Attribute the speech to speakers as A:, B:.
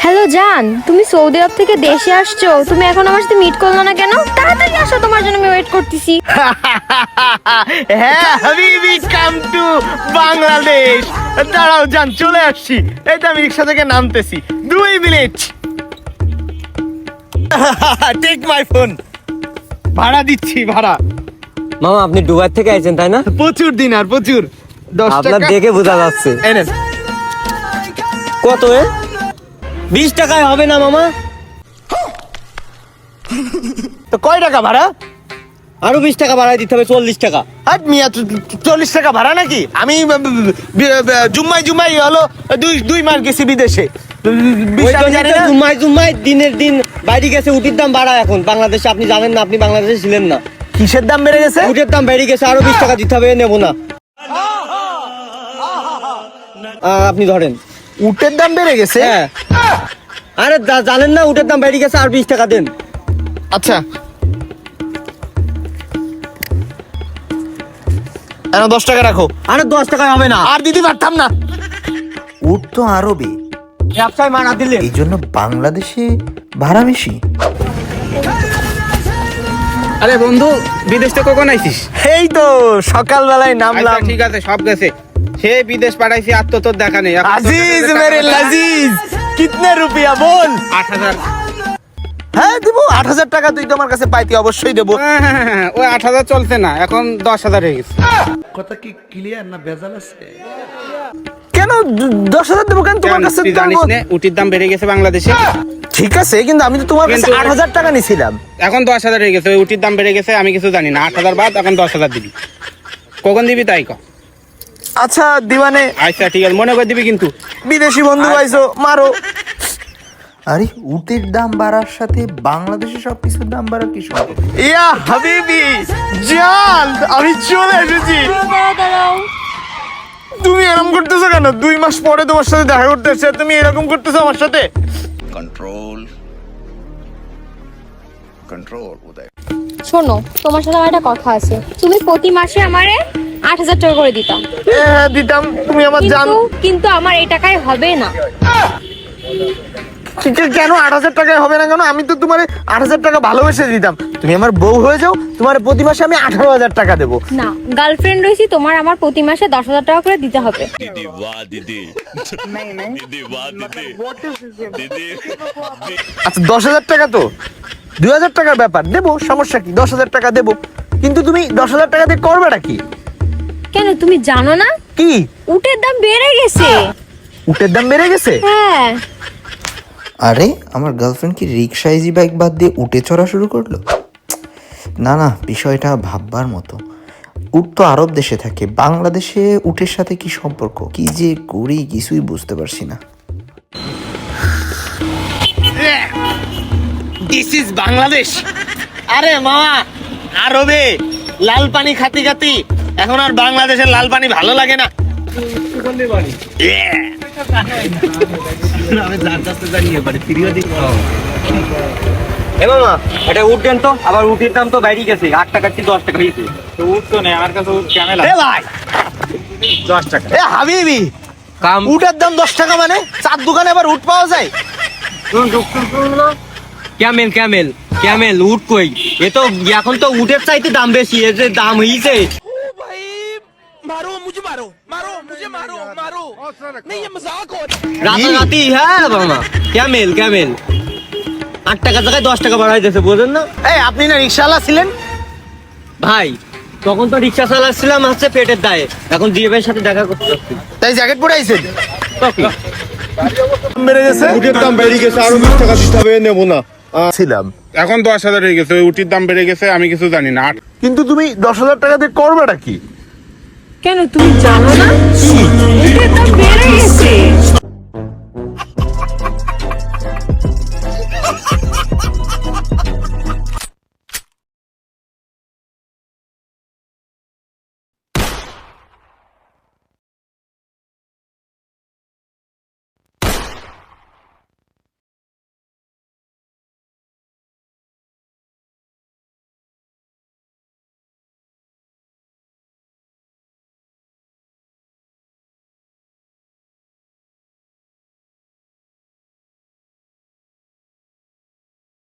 A: Hello জান তুমি Saudi আরব থেকে দেশে আসছো তুমি এখন আমার সাথে মিট করল না কেন? তাড়াতাড়ি আসো তোমার জন্য আমি ওয়েট করতেছি।
B: হ্যাঁ হাবিবি কাম টু বাংলাদেশ। দাঁড়াও যান চলে আসছি। এই তো আমি রিক্সা থেকে নামতেছি। দুই মিনিট। টেক মাই ফোন ভাড়া দিচ্ছি ভাড়া।
C: মামা আপনি দুবাই থেকে আইছেন তাই না?
B: প্রচুর দিন আর প্রচুর। দশ
C: আপনার
B: টাকা।
C: দেখে বোঝা যাচ্ছে। কত এ? বিশ টাকায় হবে না মামা?
B: তো কয় টাকা ভাড়া?
C: আরও বিশ টাকা বাড়াই দিতে হবে চল্লিশ টাকা।
B: হাট মিয়া চল্লিশ টাকা ভাড়া নাকি? আমি জুম্মাই জুম্মাই হলো দুই দুই মাস গেছি বিদেশে।
C: জুম্মাই জুম্মাই দিনের দিন বাইরে গেছে উটির দাম বাড়া এখন। বাংলাদেশে আপনি জানেন না আপনি বাংলাদেশে ছিলেন না।
B: কিসের দাম বেড়ে গেছে?
C: উটের দাম বেড়ে গেছে আরও বিশ টাকা দিতে হবে নেব না। আপনি ধরেন।
B: উটের দাম বেড়ে গেছে?
C: হ্যাঁ। আরে জানেন না উটের দাম বেড়ে গেছে আর বিশ টাকা দেন।
B: আচ্ছা। এখন দশ টাকা রাখো।
C: আরে দশ টাকায় হবে না।
B: আর দিদি পারতাম না।
D: উট তো আরবে।
C: ব্যবসায় মানা দিলে
D: এই জন্য বাংলাদেশে ভাড়া বেশি।
E: আরে বন্ধু বিদেশ থেকে কখন আইছিস?
B: এই তো সকালবেলায়
E: আচ্ছা
B: নামলাম।
E: ঠিক আছে সব গেছে। সে বিদেশ পাঠাইছি আর তো তোর দেখা নেই।
B: আজিজ মেরে লাজিজ কিতনে রুপিয়া বল
E: আট হাজার।
B: হ্যাঁ দিব। আট হাজার টাকা তুই তোমার কাছে পাইতি অবশ্যই দেবো।
E: হ্যাঁ, হ্যাঁ, হ্যাঁ, ওই আট হাজার চলছে না এখন দশ হাজার হয়ে গেছে।
B: কেন দশ হাজার দেবো কেন তোমার কাছে
E: জানিস না উটির দাম বেড়ে গেছে বাংলাদেশে।
B: ঠিক আছে কিন্তু আমি তো তোমার কাছে আট হাজার টাকা নিছিলাম।
E: এখন দশ হাজার হয়ে গেছে ওই উটির দাম বেড়ে গেছে আমি কিছু জানি না। আট হাজার বাদ এখন দশ হাজার দিবি। কখন দিবি তাই ক?
B: আচ্ছা দিবানে
E: আচ্ছা ঠিক আছে মনে করে দিবি কিন্তু।
B: বিদেশি বন্ধু পাইছো মারো।
D: আরে উটের দাম বাড়ার সাথে বাংলাদেশে সব কিছুর দাম বাড়ার কি সম্পর্ক
B: ইয়া হাবিবি জান আমি চলে এসেছি। তুমি এরকম করতেছো কেন? দুই মাস পরে তোমার সাথে দেখা করতে এসেছে তুমি এরকম করতেছো আমার সাথে?
F: Control control Uday.
A: শোনো তোমার সাথে আমার একটা কথা আছে। তুমি প্রতি মাসে আমারে আট হাজার টাকা করে দিতাম।
B: হ্যাঁ দিতাম। তুমি আমার জান।
A: কিন্তু আমার এই টাকায় হবে না।
B: কেন আট হাজার টাকায় হবে না কেন? আমি তো তোমার আট হাজার টাকা ভালোবেসে দিতাম। তুমি আমার বউ হয়ে যাও তোমার প্রতি মাসে আমি আঠারো হাজার টাকা দেবো।
A: না গার্লফ্রেন্ড রয়েছি তোমার আমার প্রতি মাসে দশ হাজার টাকা করে দিতে হবে।
B: আচ্ছা দশ হাজার টাকা তো? দুই হাজার টাকার ব্যাপার। দেবো সমস্যা কি? দশ হাজার টাকা দেবো। কিন্তু তুমি দশ হাজার টাকা দিয়ে করবেটা কি?
A: কেন তুমি জানো না?
B: কি?
A: উটের দাম বেড়ে গেছে।
B: উটের দাম বেড়ে গেছে?
A: হ্যাঁ।
D: আরে আমার গার্লফ্রেন্ড কি রিক্সা ইজি বাইক বাদ দিয়ে উটে চড়া শুরু করল? না না বিষয়টা ভাববার মতো। উট তো আরব দেশে থাকে। বাংলাদেশে উটের সাথে কি সম্পর্ক? কি যে করি কিছুই বুঝতে পারছি না।
B: This is Bangladesh. আরে মামা আরবে লাল পানি খাতি খাতি এখন আর বাংলাদেশের লাল পানি ভালো লাগে না।
C: এ এটা উট দেন তো। আবার উটের দাম তো বাইরে গেছে। আট দশ টাকা হয়েছে?
E: উঠ তো নেই আমার কাছে
B: এ ভাই!
E: দশ টাকা।
B: এ হাবিবি!
C: কাম
B: উটের দাম দশ টাকা মানে? চার দোকানে আবার উট পাওয়া যায়?
C: ক্যামেল ক্যামেল ক্যামেল উট কই? এ তো এখন তো উটের চাইতে দাম বেশি এর যে দাম হ্যাঁ মামা ক্যামেল ক্যামেল আট টাকা জায়গায় দশ টাকা বাড়াই দিয়েছে বোঝেন না?
B: এই আপনি না রিক্সাওয়ালা ছিলেন?
C: ভাই তখন তো রিক্সা চালাচ্ছিলাম হচ্ছে পেটের দায়ে। এখন জিএফের সাথে দেখা করতে যাচ্ছি।
B: তাই জ্যাকেট পরে আইছেন?
C: তখন
B: গেছে?
G: উটের দাম বেড়ে গেছে আরও বিশ টাকা দিতে হবে নেব না।
B: ছিলাম।
E: এখন দশ হাজার হয়ে গেছে ওই উটির দাম বেড়ে গেছে আমি কিছু জানি না। আট
B: কিন্তু তুমি দশ হাজার টাকা দিয়ে করবেটা কি?
A: কেন তুমি জানো না? উটের দাম বেড়ে গেছে